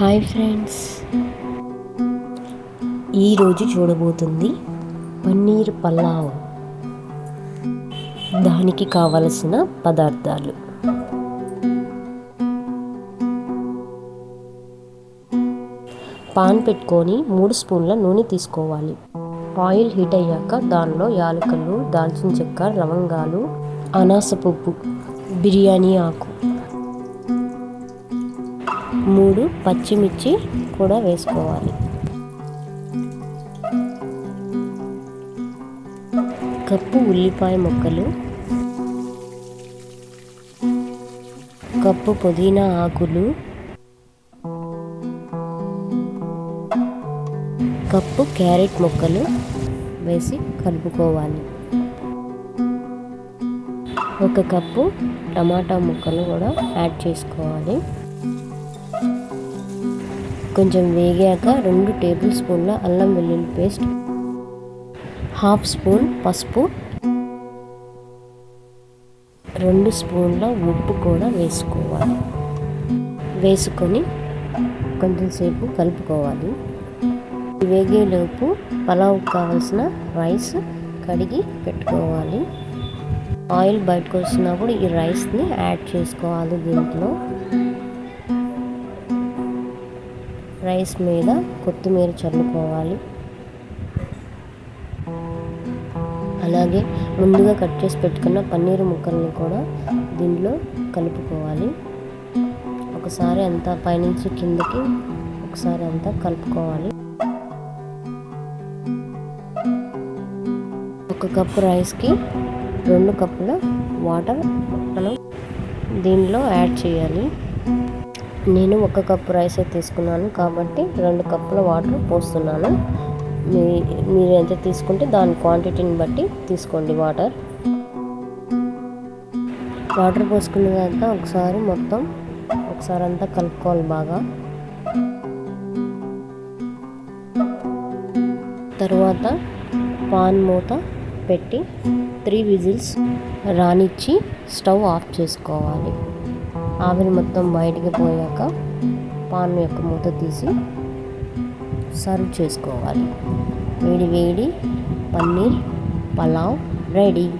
Hi friends. ఈరోజు చూడబోతుంది పన్నీర్ పలావ్. దానికి కావలసిన పదార్థాలు. పాన్ పెట్టుకొని మూడు స్పూన్ల నూనె తీసుకోవాలి. ఆయిల్ హీట్ అయ్యాక దానిలో యాలకులు దాల్చిన చెక్క లవంగాలు అనాస పువ్వు బిర్యానీ ఆకు మూడు పచ్చిమిర్చి కూడా వేసుకోవాలి. కప్పు ఉల్లిపాయ ముక్కలు కప్పు పుదీనా ఆకులు కప్పు క్యారెట్ ముక్కలు వేసి కలుపుకోవాలి. ఒక కప్పు టమాటా ముక్కలు కూడా యాడ్ చేసుకోవాలి. కొంచెం వేగాక రెండు టేబుల్ స్పూన్ల అల్లం వెల్లుల్లి పేస్ట్ హాఫ్ స్పూన్ పసుపు రెండు స్పూన్ల ఉప్పు కూడా వేసుకోవాలి. వేసుకొని కొంచెం సేపు కలుపుకోవాలి. వేగేలోపు పలావ్ కావాల్సిన రైస్ కడిగి పెట్టుకోవాలి. ఆయిల్ బయటకు వచ్చినప్పుడు ఈ రైస్ని యాడ్ చేసుకోవాలి దీంట్లో. రైస్ మీద కొత్తిమీర చల్లుకోవాలి. అలాగే ముందుగా కట్ చేసి పెట్టుకున్న పన్నీరు ముక్కల్ని కూడా దీనిలో కలుపుకోవాలి. ఒకసారి అంతా పైనుంచి కిందకి ఒకసారి అంతా కలుపుకోవాలి. ఒక కప్పు రైస్కి రెండు కప్పుల వాటర్ మనం దీనిలో యాడ్ చేయాలి. నేను ఒక కప్పు రైస్ తీసుకున్నాను కాబట్టి రెండు కప్పుల వాటర్ పోస్తున్నాను. మీ మీరు ఎంత తీసుకుంటే దాని క్వాంటిటీని బట్టి తీసుకోండి వాటర్ వాటర్ పోసుకున్న తర్వాత ఒకసారి మొత్తం ఒకసారి అంతా కలుపుకోవాలి బాగా. తరువాత పాన్ మూత పెట్టి త్రీ విజిల్స్ రానిచ్చి స్టవ్ ఆఫ్ చేసుకోవాలి. ఆవిరి మొత్తం బయటికి పోయాక పాన్ యొక్క మూత తీసి సర్వ్ చేసుకోవాలి. వేడి వేడి పన్నీర్ పలావ్ రెడీ.